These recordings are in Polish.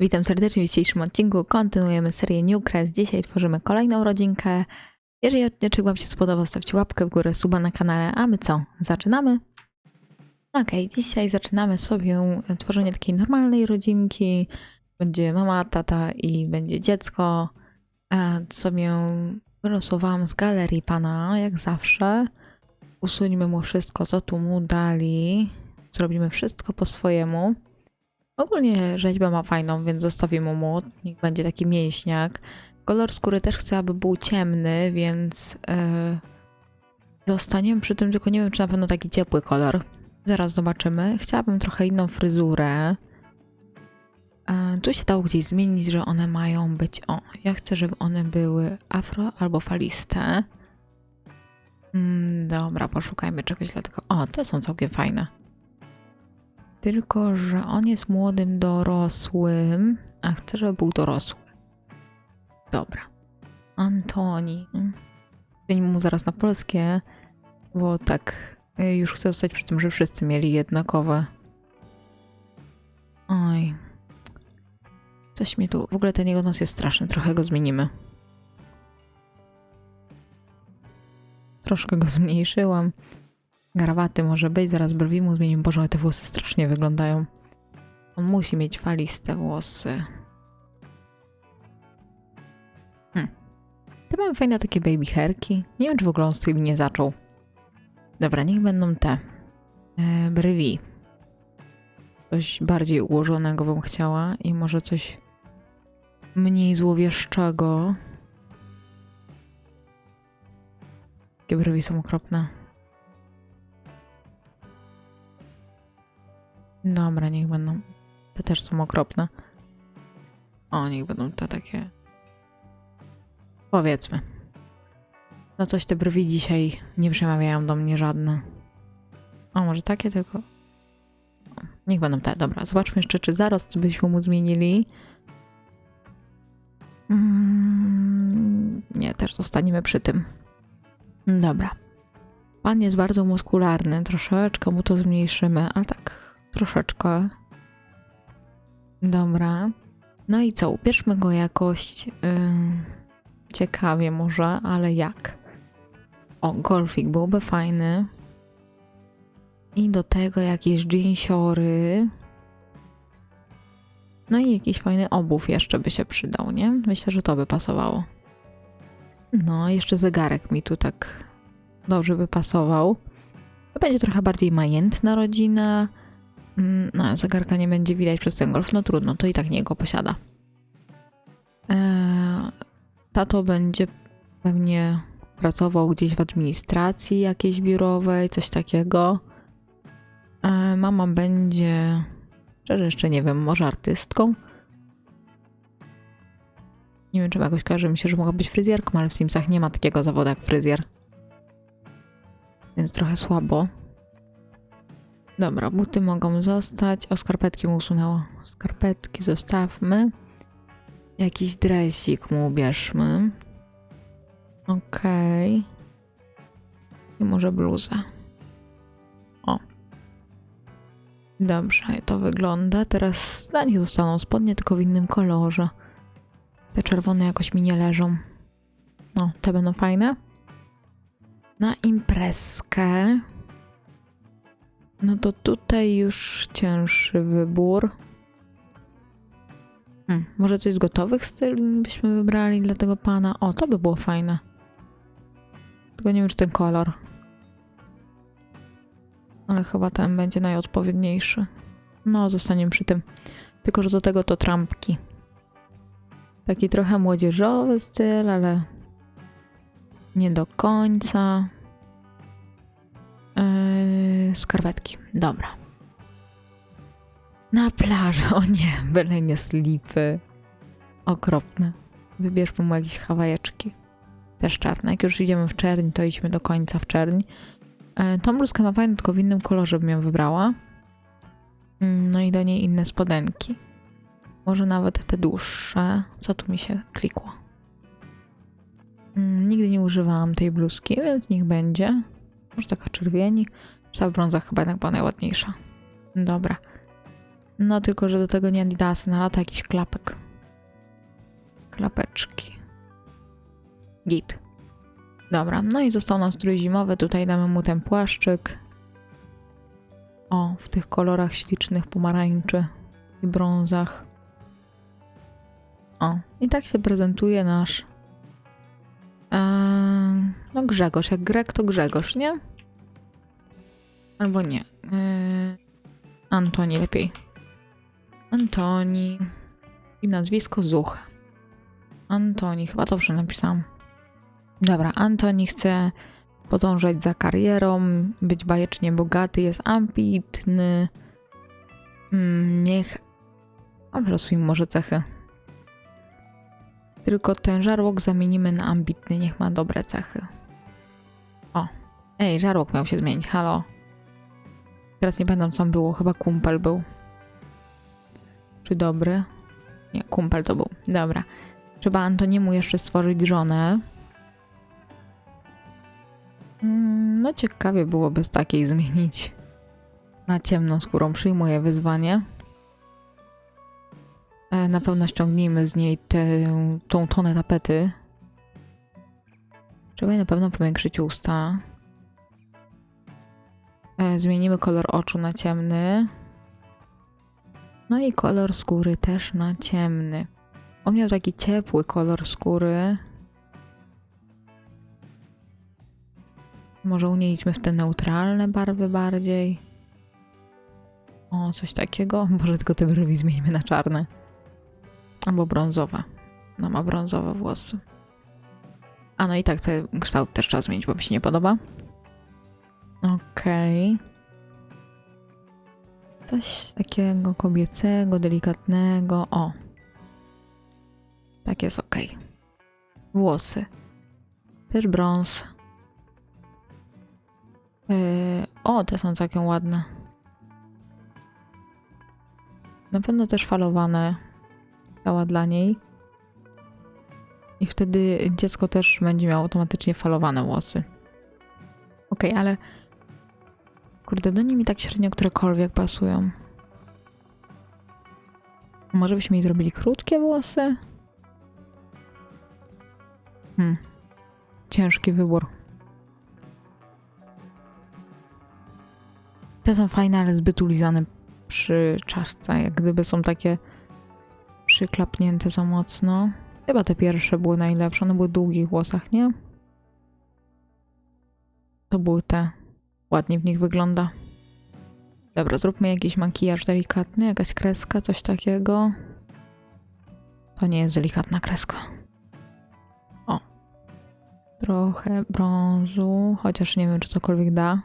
Witam serdecznie w dzisiejszym odcinku. Kontynuujemy serię Newcrest. Dzisiaj tworzymy kolejną rodzinkę. Jeżeli odcinek Wam się spodobał, stawcie łapkę w górę, suba na kanale. A my co? Zaczynamy? Okej, dzisiaj zaczynamy sobie tworzenie takiej normalnej rodzinki. Będzie mama, tata i będzie dziecko. E, sobie wylosowałam z galerii pana, jak zawsze. Usuńmy mu wszystko, co tu mu dali. Zrobimy wszystko po swojemu. Ogólnie rzeźbę ma fajną, więc zostawimy mu. Niech będzie taki mięśniak. Kolor skóry też chcę, aby był ciemny, więc yy, zostaniemy przy tym, tylko nie wiem, czy na pewno taki ciepły kolor. Zaraz zobaczymy. Chciałabym trochę inną fryzurę. Yy, tu się dało gdzieś zmienić, że one mają być. O, ja chcę, żeby one były afro albo faliste. Mm, dobra, poszukajmy czegoś dlatego. O, te są całkiem fajne. Tylko, że on jest młodym dorosłym, a chcę, żeby był dorosły. Dobra. Antoni. Zmienimy mu zaraz na polskie, bo tak y, już chcę zostać przy tym, że wszyscy mieli jednakowe. Oj. Coś mi tu... W ogóle ten jego nos jest straszny, trochę go zmienimy. Troszkę go zmniejszyłam. Grawaty może być, zaraz brwi mu zmienimy. Boże, ale te włosy strasznie wyglądają. On musi mieć faliste włosy. Hm. Te mamy fajne takie baby hairki. Nie wiem, czy w ogóle on z tymi nie zaczął. Dobra, niech będą te. E, brwi. Coś bardziej ułożonego bym chciała i może coś mniej złowieszczego. Takie brwi są okropne. Dobra, niech będą. Te też są okropne. O, niech będą te takie. Powiedzmy. No coś te brwi dzisiaj nie przemawiają do mnie żadne. O, może takie tylko. Niech będą te. Dobra, zobaczmy jeszcze, czy zarost byśmy mu zmienili. Mm, nie, też zostaniemy przy tym. Dobra. Pan jest bardzo muskularny, troszeczkę mu to zmniejszymy, ale tak troszeczkę. Dobra. No i co? Ubierzmy go jakoś yy, ciekawie może, ale jak? O, golfik byłby fajny. I do tego jakieś jeansiory. No i jakiś fajny obuw jeszcze by się przydał, nie? Myślę, że to by pasowało. No, jeszcze zegarek mi tu tak dobrze by pasował. To będzie trochę bardziej majętna rodzina. Mm, No, zegarka nie będzie widać przez ten golf. No trudno, to i tak nie go posiada. Eee, tato będzie pewnie pracował gdzieś w administracji jakiejś biurowej, coś takiego. Eee, mama będzie, szczerze jeszcze nie wiem, może artystką. Nie wiem, czy jakoś kojarzy mi się, że mogła być fryzjerką, ale w Simsach nie ma takiego zawodu jak fryzjer. Więc trochę słabo. Dobra, buty mogą zostać. O, skarpetki mu usunęło. Skarpetki zostawmy. Jakiś dresik mu ubierzmy. Okej. I może bluzę. O. Dobrze, to wygląda. Teraz dla nich zostaną spodnie, tylko w innym kolorze. Te czerwone jakoś mi nie leżą. No, te będą fajne. Na imprezkę. No to tutaj już cięższy wybór. Hmm, może coś z gotowych styl byśmy wybrali dla tego pana. O, to by było fajne. Tylko nie wiem, czy ten kolor. Ale chyba ten będzie najodpowiedniejszy. No, zostaniemy przy tym. Tylko, że do tego to trampki. Taki trochę młodzieżowy styl, ale nie do końca. Yy, skarpetki. Dobra. Na plaży. O nie, byle nie slipy. Okropne. Wybierzmy mu jakieś hawajeczki. Też czarne. Jak już idziemy w czerń, to idźmy do końca w czerń. Yy, tą bluzkę ma fajną, tylko w innym kolorze bym ją wybrała. Yy, no i do niej inne spodenki. Może nawet te dłuższe. Co tu mi się klikło? Mm, nigdy nie używałam tej bluzki, więc niech będzie. Może taka czerwieni. Ta w brązach chyba jednak była najładniejsza. Dobra. No tylko, że do tego nie adidasy, na lata jakiś klapek. Klapeczki. Git. Dobra, no i został nam strój zimowy, tutaj damy mu ten płaszczyk. O, w tych kolorach ślicznych pomarańczy i brązach. O, i tak się prezentuje nasz Eee, no Grzegorz, jak Grek to Grzegorz, nie? Albo nie. Eee, Antoni lepiej. Antoni. I nazwisko Zuch. Antoni, chyba dobrze napisałam. Dobra, Antoni chce podążać za karierą, być bajecznie bogaty, jest ambitny. Mm, niech... A może cechy. Tylko ten żarłok zamienimy na ambitny, niech ma dobre cechy. O. Ej, żarłok miał się zmienić, halo. Teraz nie pamiętam co on było, chyba kumpel był. Czy dobry? Nie, kumpel to był. Dobra. Trzeba Antoniemu jeszcze stworzyć żonę. Mm, No ciekawie byłoby z takiej zmienić. Na ciemną skórą przyjmuję wyzwanie. E, Na pewno ściągnijmy z niej tę, tą tonę tapety. Trzeba jej na pewno powiększyć usta. E, Zmienimy kolor oczu na ciemny. No i kolor skóry też na ciemny. On miał taki ciepły kolor skóry. Może u niej idźmy w te neutralne barwy bardziej. O, coś takiego. Może tylko te brwi zmienimy na czarne. Albo brązowe. No ma brązowe włosy. A no i tak ten kształt też trzeba zmienić, bo mi się nie podoba. Okej. Coś takiego kobiecego, delikatnego. O. Tak jest okej. Włosy. Też brąz. Yy, o, te są całkiem ładne. Na pewno też falowane dla niej. I wtedy dziecko też będzie miało automatycznie falowane włosy. Okej, ale kurde, do niej mi tak średnio którekolwiek pasują. Może byśmy jej zrobili krótkie włosy? Hmm. Ciężki wybór. Te są fajne, ale zbyt ulizane przy czaszce. Jak gdyby są takie przyklapnięte za mocno. Chyba te pierwsze były najlepsze. One były w długich włosach, nie? To były te. Ładnie w nich wygląda. Dobra, zróbmy jakiś makijaż delikatny, jakaś kreska, coś takiego. To nie jest delikatna kreska. O. Trochę brązu, chociaż nie wiem, czy cokolwiek da.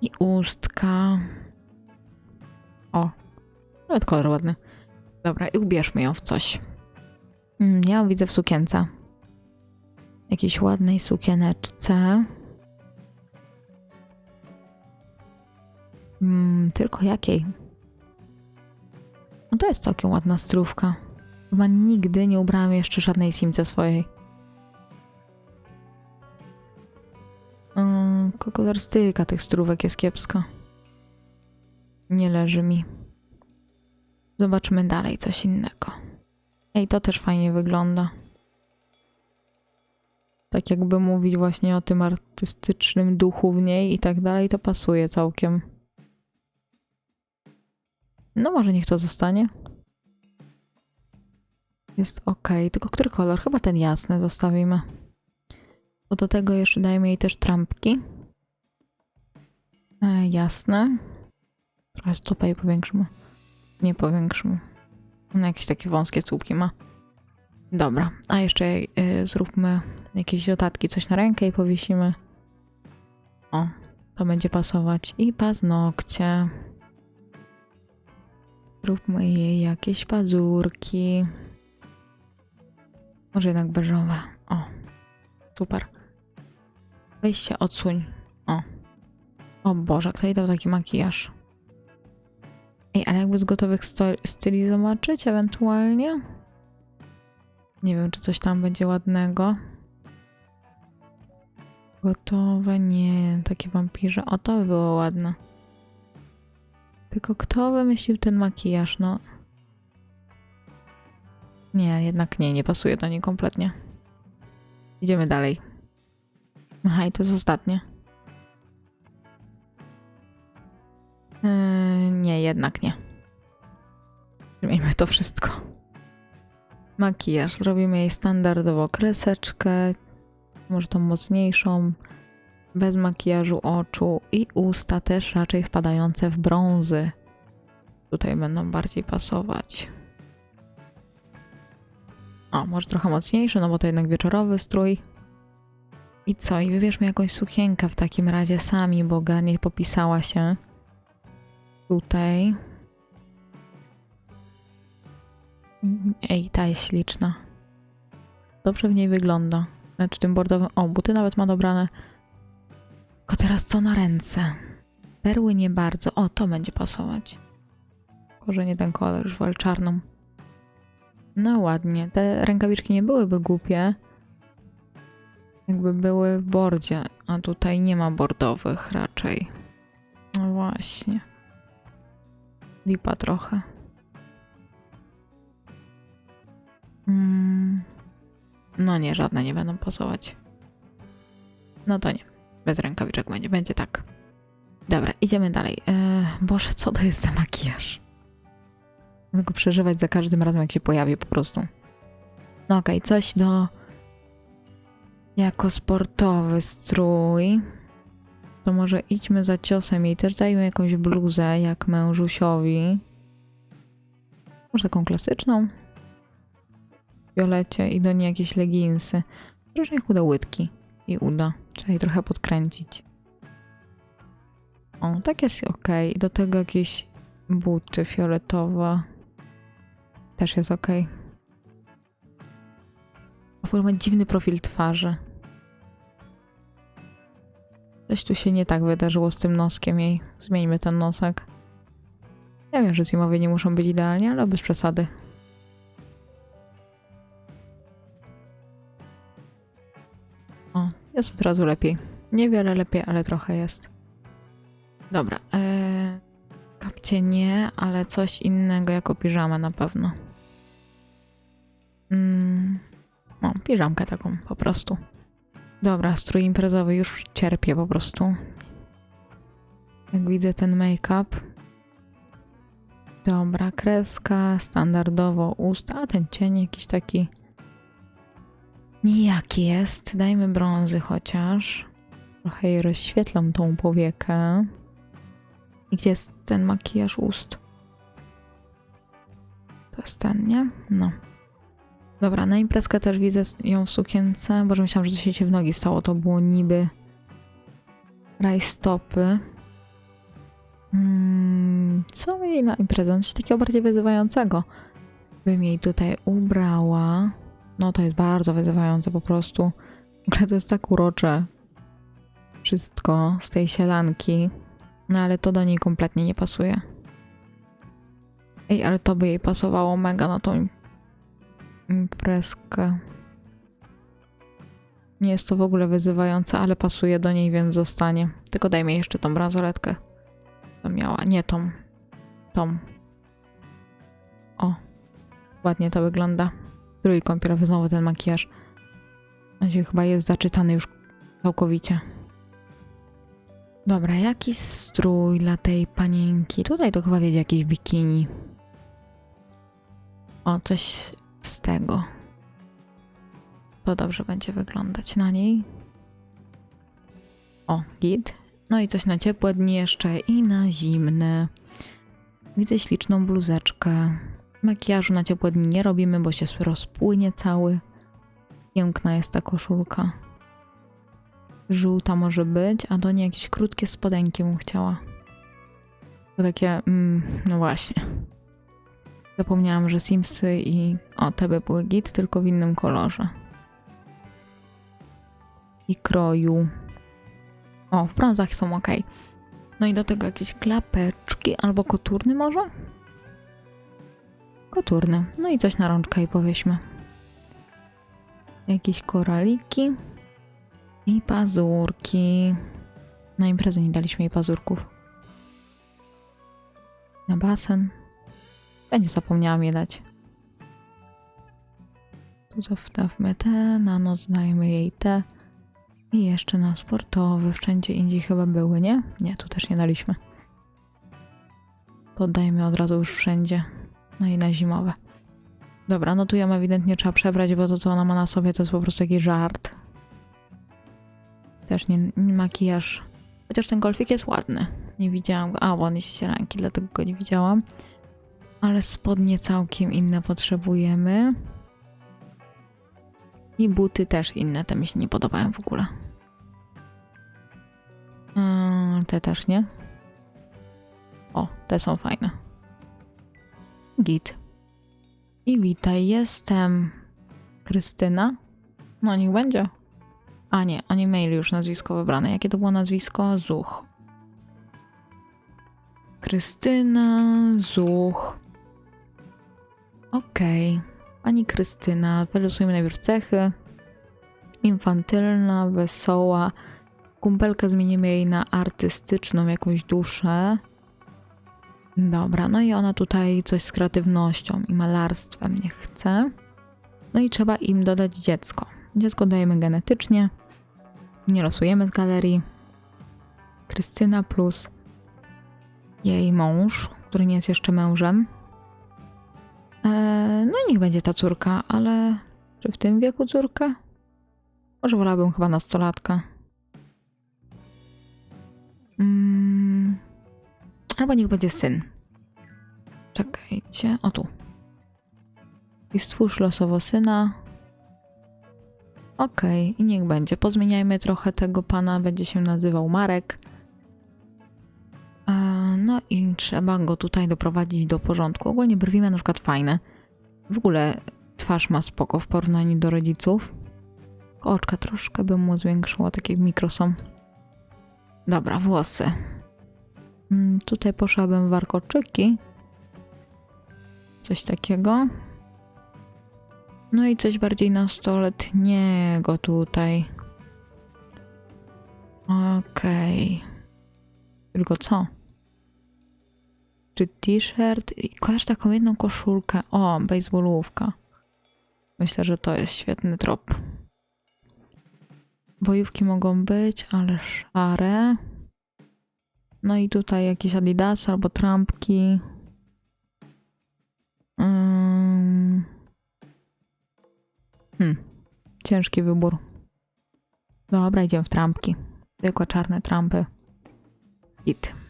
I ustka. O. Nawet kolor ładny. Dobra, i ubierzmy ją w coś. Mm, Ja ją widzę w sukience. Jakiejś ładnej sukieneczce. Mm, tylko jakiej? No to jest całkiem ładna strówka. Chyba nigdy nie ubrałam jeszcze żadnej simce swojej. Mm, kolorystyka tych strówek jest kiepska. Nie leży mi. Zobaczmy dalej coś innego. Ej, to też fajnie wygląda. Tak jakby mówić właśnie o tym artystycznym duchu w niej i tak dalej, to pasuje całkiem. No może niech to zostanie. Jest ok, tylko który kolor? Chyba ten jasny zostawimy. Bo do tego jeszcze dajemy jej też trampki. E, jasne. Stopę jej powiększymy. Nie powiększymy. Ona jakieś takie wąskie słupki ma. Dobra, a jeszcze y, zróbmy jakieś dodatki, coś na rękę i powiesimy. O, to będzie pasować. I paznokcie. Zróbmy jej jakieś pazurki. Może jednak beżowe. O, super. Weź się odsuń. O. O Boże, kto jej dał taki makijaż? Ej, ale jakby z gotowych styli zobaczyć ewentualnie? Nie wiem, czy coś tam będzie ładnego. Gotowe, nie, takie wampirze. O, to by było ładne. Tylko kto wymyślił ten makijaż? No. Nie, jednak nie, nie pasuje do niej kompletnie. Idziemy dalej. Aha, i to jest ostatnie. Yy, nie, jednak nie. Zmieńmy to wszystko. Makijaż. Zrobimy jej standardowo kreseczkę, może tą mocniejszą, bez makijażu oczu i usta też raczej wpadające w brązy. Tutaj będą bardziej pasować. O, może trochę mocniejszy, no bo to jednak wieczorowy strój. I co? I wybierzmy jakąś sukienkę w takim razie sami, bo gra nie popisała się. Tutaj. Ej, ta jest śliczna. Dobrze w niej wygląda. Znaczy tym bordowym... O, buty nawet ma dobrane. Tylko teraz co na ręce? Perły nie bardzo. O, to będzie pasować. Tylko, że nie ten kolor, już wol czarną. No ładnie. Te rękawiczki nie byłyby głupie. Jakby były w bordzie, a tutaj nie ma bordowych raczej. No właśnie. Lipa trochę. Mm. No nie, żadne nie będą pasować. No to nie. Bez rękawiczek będzie, będzie tak. Dobra, idziemy dalej. E, Boże, co to jest za makijaż? Będę go przeżywać za każdym razem, jak się pojawi po prostu. No okej, coś do... Jako sportowy strój. To może idźmy za ciosem jej. Też dajmy jakąś bluzę, jak mężusiowi. Może taką klasyczną. W fiolecie i do niej jakieś leginsy. Może chude łydki i uda. Trzeba jej trochę podkręcić. O, tak jest ok. Do tego jakieś buty fioletowe. Też jest ok. A w ogóle ma dziwny profil twarzy. Coś tu się nie tak wydarzyło z tym noskiem jej. Zmieńmy ten nosek. Ja wiem, że zimowie nie muszą być idealnie, ale bez przesady. O, jest od razu lepiej. Niewiele lepiej, ale trochę jest. Dobra. Ee, kapcie nie, ale coś innego jako piżamę na pewno. Mm, o, piżamkę taką po prostu. Dobra, strój imprezowy już cierpię po prostu. Jak widzę ten make-up. Dobra, kreska, standardowo usta, a ten cień jakiś taki nijaki jest. Dajmy brązy chociaż. Trochę jej rozświetlam tą powiekę. I gdzie jest ten makijaż ust? To jest ten, nie? No. Dobra, na imprezkę też widzę ją w sukience. Boże, myślałam, że się w nogi stało. To było niby rajstopy. Hmm, co jej na imprezę? Coś takiego bardziej wyzywającego. Bym jej tutaj ubrała. No to jest bardzo wyzywające po prostu. W ogóle to jest tak urocze. Wszystko z tej sielanki. No ale to do niej kompletnie nie pasuje. Ej, ale to by jej pasowało mega na tą imprezkę. Nie jest to w ogóle wyzywające, ale pasuje do niej, więc zostanie. Tylko dajmy jeszcze tą bransoletkę. To miała, nie tą. Tą. O. Ładnie to wygląda. Drugi kąpielowy, znowu ten makijaż. On chyba jest zaczytany już całkowicie. Dobra, jaki strój dla tej panienki? Tutaj to chyba wiedzie jakieś bikini. O, coś z tego. To dobrze będzie wyglądać na niej. O, git. No i coś na ciepłe dni jeszcze i na zimne. Widzę śliczną bluzeczkę. Makijażu na ciepłe dni nie robimy, bo się rozpłynie cały. Piękna jest ta koszulka. Żółta może być, a do niej jakieś krótkie spodenki bym chciała. To takie, mm, no właśnie. Zapomniałam, że Simsy i o, te by były git, tylko w innym kolorze. I kroju. O, w brązach są ok. No i do tego jakieś klapeczki albo koturny może? Koturny. No i coś na rączkę i powieśmy. Jakieś koraliki. I pazurki. Na imprezę nie daliśmy jej pazurków. Na basen. Ja nie zapomniałam je dać. Tu zostawmy te, na noc dajmy jej te. I jeszcze na sportowy. Wszędzie indziej chyba były, nie? Nie, tu też nie daliśmy. To dajmy od razu już wszędzie. No i na zimowe. Dobra, no tu ją ewidentnie trzeba przebrać, bo to co ona ma na sobie to jest po prostu jakiś żart. Też nie, nie makijaż. Chociaż ten golfik jest ładny. Nie widziałam go. A, bo on jest ścieranki, dlatego go nie widziałam. Ale spodnie całkiem inne potrzebujemy. I buty też inne. Te mi się nie podobają w ogóle. Yy, te też nie. O, te są fajne. Git. I witaj, jestem Krystyna. No niech będzie. A nie, oni mieli już nazwisko wybrane. Jakie to było nazwisko? Zuch. Krystyna Zuch. Okej. Pani Krystyna. Wylosujemy najpierw cechy. Infantylna, wesoła. Kumpelkę zmienimy jej na artystyczną jakąś duszę. Dobra, no i ona tutaj coś z kreatywnością i malarstwem nie chce. No i trzeba im dodać dziecko. Dziecko dajemy genetycznie. Nie losujemy z galerii. Krystyna plus jej mąż, który nie jest jeszcze mężem. Eee, no niech będzie ta córka, ale czy w tym wieku córka? Może wolałabym chyba nastolatka. Mm, albo niech będzie syn. Czekajcie. O tu. I stwórz losowo syna. Okej, i niech będzie. Pozmieniajmy trochę tego pana. Będzie się nazywał Marek. No i trzeba go tutaj doprowadzić do porządku. Ogólnie brwi ma na przykład fajne. W ogóle twarz ma spoko w porównaniu do rodziców. Oczka troszkę bym mu zwiększyła, takie mikro są. Dobra, włosy. Mm, tutaj poszłabym warkoczyki. Coś takiego. No i coś bardziej nastoletniego tutaj. Okej. Tylko co? Czy t-shirt? I Kojarz taką jedną koszulkę. O, baseballówka. Myślę, że to jest świetny trop. Bojówki mogą być, ale szare. No i tutaj jakieś adidasy albo trampki. Mm. Hmm. Ciężki wybór. Dobra, idziemy w trampki. Zwykłe czarne trampy. Git.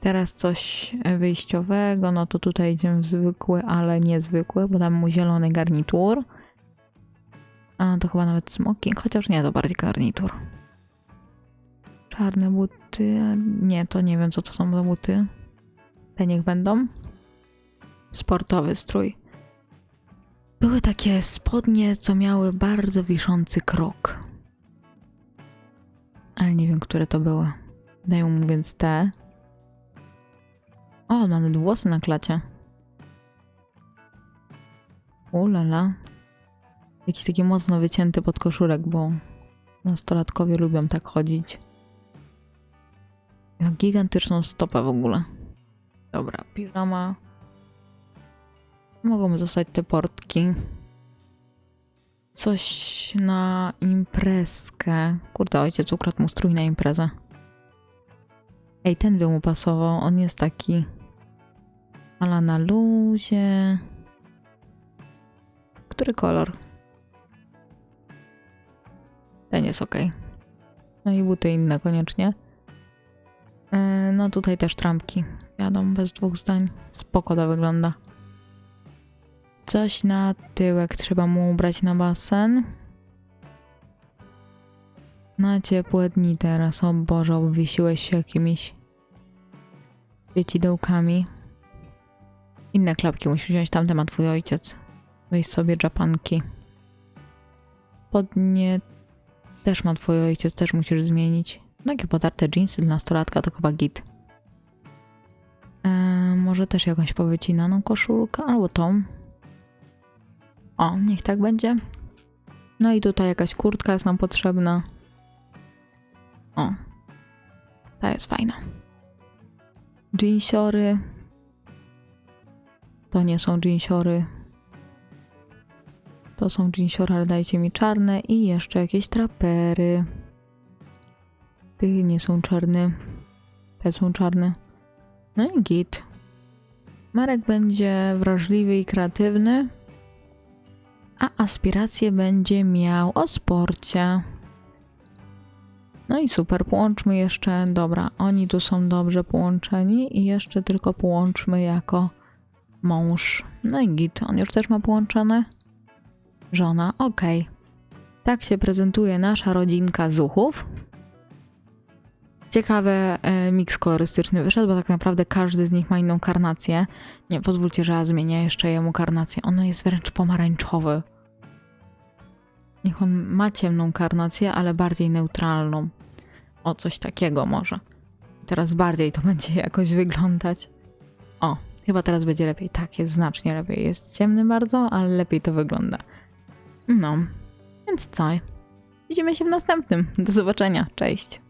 Teraz coś wyjściowego, no to tutaj idziemy w zwykły, ale niezwykły, bo dam mu zielony garnitur. A to chyba nawet smoking, chociaż nie, to bardziej garnitur. Czarne buty. Nie, to nie wiem, co to są za buty. Te niech będą. Sportowy strój. Były takie spodnie, co miały bardzo wiszący krok. Ale nie wiem, które to były. Dają mu więc te. O, mamy włosy na klacie. Ulala. Jakiś taki mocno wycięty podkoszulek, bo nastolatkowie lubią tak chodzić. Jak gigantyczną stopę w ogóle. Dobra, piżama. Mogą zostać te portki. Coś na imprezkę. Kurde, ojciec ukradł mu strój na imprezę. Ej, ten by mu pasował. On jest taki... Ale na luzie. Który kolor? Ten jest ok. No i buty inne koniecznie. Yy, no tutaj też trampki. Jadą bez dwóch zdań. Spoko to wygląda. Coś na tyłek trzeba mu ubrać na basen. Na ciepłe dni teraz. O Boże, obwiesiłeś się jakimiś świecidełkami. Inne klapki musisz wziąć, tamte ma twój ojciec. Weź sobie japanki. Spodnie też ma twój ojciec, też musisz zmienić. Takie podarte jeansy dla nastolatka to chyba git. Eee, może też jakąś powycinaną koszulkę, albo tą. O, niech tak będzie. No i tutaj jakaś kurtka jest nam potrzebna. O, ta jest fajna. Jeansiory. To nie są jeansiory. To są jeansiory, ale dajcie mi czarne i jeszcze jakieś trapery. Ty nie są czarne. Te są czarne. No i git. Marek będzie wrażliwy i kreatywny, a aspiracje będzie miał o sporcie. No i super, połączmy jeszcze, dobra, oni tu są dobrze połączeni i jeszcze tylko połączmy jako mąż. No i git, on już też ma połączone. Żona, okej. Tak się prezentuje nasza rodzinka zuchów. Ciekawy e, miks kolorystyczny wyszedł, bo tak naprawdę każdy z nich ma inną karnację. Nie, pozwólcie, że ja zmienię jeszcze jemu karnację. On jest wręcz pomarańczowy. Niech on ma ciemną karnację, ale bardziej neutralną. O, coś takiego może. Teraz bardziej to będzie jakoś wyglądać. Chyba teraz będzie lepiej. Tak, jest znacznie lepiej. Jest ciemny bardzo, ale lepiej to wygląda. No, więc co? Widzimy się w następnym. Do zobaczenia. Cześć.